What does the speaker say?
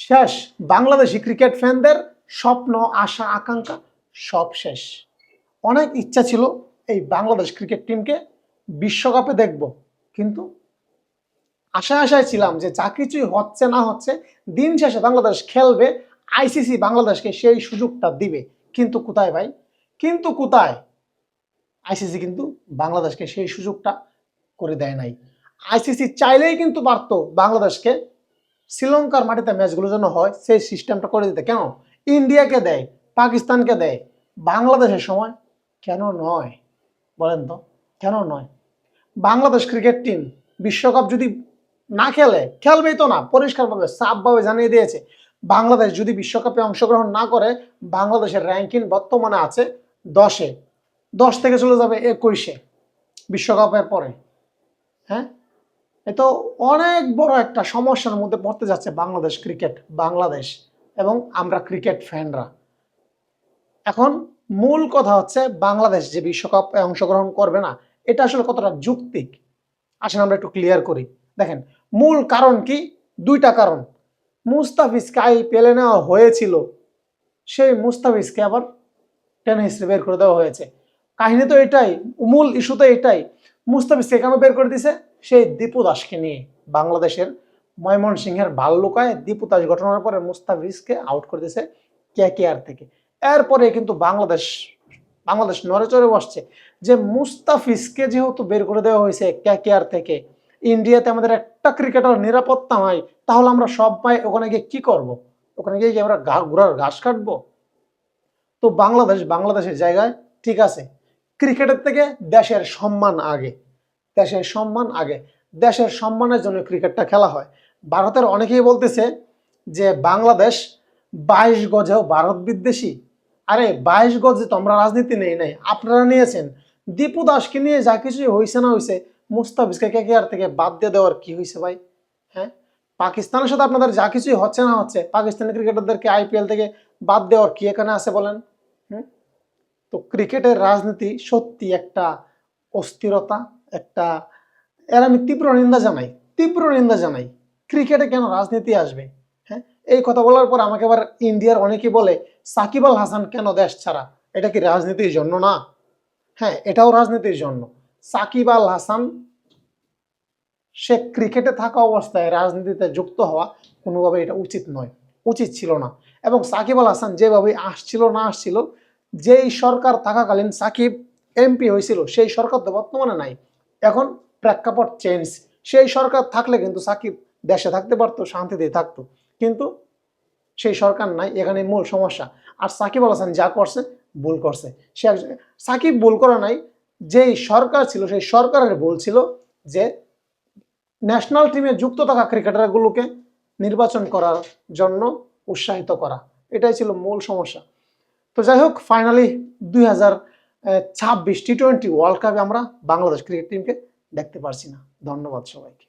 শেষ। বাংলাদেশি ক্রিকেট ফ্যানদের স্বপ্ন, আশা, আকাঙ্ক্ষা সব শেষ। অনেক ইচ্ছা ছিল এই বাংলাদেশ ক্রিকেট টিমকে বিশ্বকাপে দেখব। কিন্তু আশায় আশায় ছিলাম যে যা কিছুই হচ্ছে না হচ্ছে, দিন শেষে বাংলাদেশ খেলবে, আইসিসি বাংলাদেশকে সেই সুযোগটা দিবে। কিন্তু কোথায় ভাই? কিন্তু কোথায়? আইসিসি কিন্তু বাংলাদেশকে সেই সুযোগটা করে দেয় নাই। আইসিসি চাইলেই কিন্তু পারতো বাংলাদেশকে শ্রীলঙ্কার মাটিতে ম্যাচগুলো যেন হয়, সেই সিস্টেমটা করে দিতে। কেন? ইন্ডিয়াকে দেয়, পাকিস্তানকে দেয়। বাংলাদেশের সময় কেন নয়? বলেন তো, কেন নয়? বাংলাদেশ ক্রিকেট টিম বিশ্বকাপ যদি না খেলে, খেলবেই তো না, পরিষ্কারভাবে সাফভাবে জানিয়ে দিয়েছে। বাংলাদেশ যদি বিশ্বকাপে অংশগ্রহণ না করে, বাংলাদেশের র্যাঙ্কিং বর্তমানে আছে দশে। দশ থেকে চলে যাবে একুশে বিশ্বকাপের পরে। হ্যাঁ? তো অনেক বড় একটা সমস্যার মধ্যে পড়তে যাচ্ছে বাংলাদেশ ক্রিকেট বাংলাদেশ এবং আমরা ক্রিকেট ফ্যানরা এখন মূল কথা হচ্ছে বাংলাদেশ যে বিশ্বকাপে অংশগ্রহণ করবে না, এটা আসলে কতটা যুক্তিক? আসলে আমরা একটু ক্লিয়ার করি। দেখেন, মূল কারণ কি? দুইটা কারণ। মুস্তাফিজকে আইপিএলে নেওয়া হয়েছিল, সেই মুস্তাফিজকে আবার টেনে হিসেবে বের করে দেওয়া হয়েছে। কাহিনী তো এটাই, মূল ইস্যু তো এটাই। মুস্তাফিজকে কেন বের করে দিছে। সেই দীপু দাসকে নিয়ে বাংলাদেশের ময়মনসিংহের ভাল্লুকায় দীপু দাস ঘটনার পরে মুস্তাফিজকে আউট করে দিছে কে কে আর থেকে। এরপরে কিন্তু বাংলাদেশ বাংলাদেশ নড়ে চড়ে বসছে যে মুস্তাফিজকে যেহেতু বের করে দেওয়া হয়েছে কে কে আর থেকে, ইন্ডিয়াতে আমাদের একটা ক্রিকেটার নিরাপত্তা নাই, তাহলে আমরা সবাই ওখানে গিয়ে কি করব? ওখানে গিয়ে আমরা ঘোড়ার ঘাস কাটবো? তো বাংলাদেশ, বাংলাদেশের জায়গায় ঠিক আছে। ক্রিকেটের থেকে দেশের সম্মান আগে, দেশের সম্মান আগে। দেশের সম্মানের জন্য ক্রিকেটটা খেলা হয়। ভারতের অনেকেই বলতেছে যে বাংলাদেশ বাইশ গজেও ভারত বিদ্বেষী। আরে বাইশ গজে তো আমরা রাজনীতি নেই নাই। আপনারা নিয়েছেন। দীপু দাসকে নিয়ে যা কিছুই হয়েছে না হয়েছে মুস্তাফিজকে কে আর থেকে বাদ দিয়ে দেওয়ার কি হয়েছে ভাই? হ্যাঁ? পাকিস্তানের সাথে আপনাদের যা কিছুই হচ্ছে না হচ্ছে, পাকিস্তানি ক্রিকেটারদেরকে আইপিএল থেকে বাদ দেওয়ার কি এখানে আছে বলেন? হুম? তো ক্রিকেটের রাজনীতি সত্যি একটা অস্থিরতা, একটা, এর আমি তীব্র নিন্দা জানাই, তীব্র নিন্দা জানাই। ক্রিকেটে কেন রাজনীতি আসবে? হ্যাঁ? এই কথা বলার পর আমাকে আবার ইন্ডিয়ার অনেকে বলে, সাকিব আল হাসান কেন দেশ ছাড়া? এটা কি রাজনীতির জন্য না? হ্যাঁ এটাও রাজনীতির জন্য। সাকিব আল হাসান, সে ক্রিকেটে থাকা অবস্থায় রাজনীতিতে যুক্ত হওয়া কোনোভাবে এটা উচিত নয়, উচিত ছিল না। এবং সাকিব আল হাসান যেভাবে আসছিল না আসছিল যেই সরকার থাকাকালীন সাকিব এমপি হয়েছিল, সেই সরকার তো বর্তমানে নাই। এখন প্রেক্ষাপট চেঞ্জ সেই সরকার থাকলে কিন্তু সাকিব দেশে থাকতে পারতো, শান্তিতে থাকতো। কিন্তু সেই সরকার নাই, এখানে মূল সমস্যা। আর সাকিব আল হাসান যা করছে, ভুল করছে। সে সাকিব ভুল করে নাই, যেই সরকার ছিল, সেই সরকারের ভুল ছিল যে ন্যাশনাল টিমে যুক্ত থাকা ক্রিকেটারগুলোকে নির্বাচন করার জন্য উৎসাহিত করা। এটাই ছিল মূল সমস্যা। তো যাই হোক ফাইনালি দুই হাজার ছাব্বিশ টি টোয়েন্টি ওয়ার্ল্ড কাপে আমরা বাংলাদেশ ক্রিকেট টিমকে দেখতে পারছি না। ধন্যবাদ সবাইকে।